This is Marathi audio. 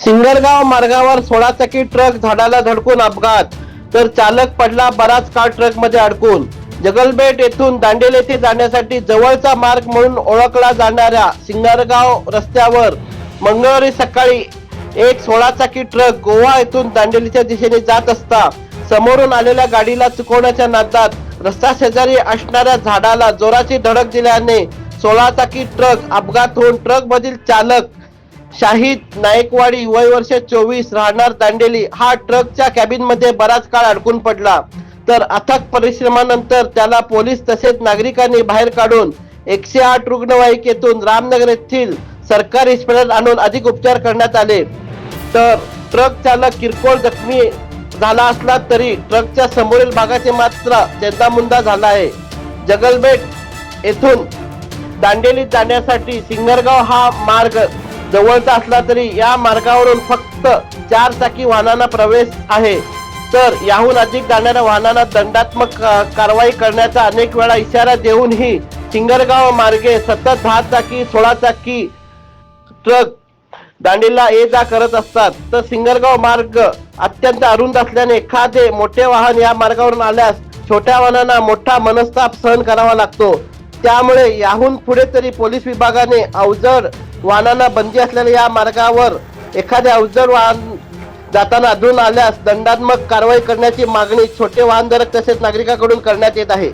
सिंगरगाव मार्गावर सोळा चाकी ट्रक झाडाला धडकून अपघात. तर चालक पडला बराच काळ ट्रकमध्ये अडकून. जगलबेट येथून दांडेल येथे जाण्यासाठी जवळचा मार्ग म्हणून ओळखला जाणाऱ्या सिंगरगाव रस्त्यावर मंगळवारी सकाळी एक सोळा चाकी ट्रक गोवा येथून दांडेलीच्या दिशेने जात असता समोरून आलेल्या गाडीला चुकवण्याच्या नादात रस्ता शेजारी असणाऱ्या झाडाला जोराची धडक दिल्याने सोळा चाकी ट्रक अपघात होऊन ट्रक मधील चालक शाहिद नायकवाडी वय वर्ष चोवीस राहणार दांडेली. हा ट्रकच्या कॅबिनमध्ये बराच काळ अडकून पडला. तर अथक परिश्रमानंतर त्याला पोलीस तसेच नागरिकांनी बाहेर काढून एकशे आठ रुग्णवाहिकेतून रामनगर येथील सरकारी हॉस्पिटल आणून अधिक उपचार करण्यात आले. तर ट्रक चालक किरकोळ जखमी झाला असला तरी ट्रकच्या समोरील भागाचे मात्र चेंदामुंदा झाला आहे. जगलबेट येथून दांडेलीत जाण्यासाठी सिंगरगाव हा मार्ग जवळचा असला तरी या मार्गावरून फक्त चार चाकी वाहनांना प्रवेश आहे. तर याहून अधिक जाणाऱ्या वाहनांना दंडात्मक कारवाई करण्याचा अनेक वेळा इशारा देऊनही सिंगरगाव मार्गे सतत दहा चाकी सोळा चाकी ट्रक दांडीला ये जा करत असतात. तर सिंगरगाव मार्ग अत्यंत अरुंद असल्याने एखादे मोठे वाहन या मार्गावरून आल्यास छोट्या वाहनांना मोठा मनस्ताप सहन करावा लागतो. त्यामुळे याहून पुढे तरी पोलीस विभागाने अवजड वाहनांना बंदी असलेल्या या मार्गावर एखाद्या अवजड वाहन जाताना आढळून आल्यास दंडात्मक कारवाई करण्याची मागणी छोटे वाहनधारक तसेच नागरिकांकडून करण्यात येत आहे.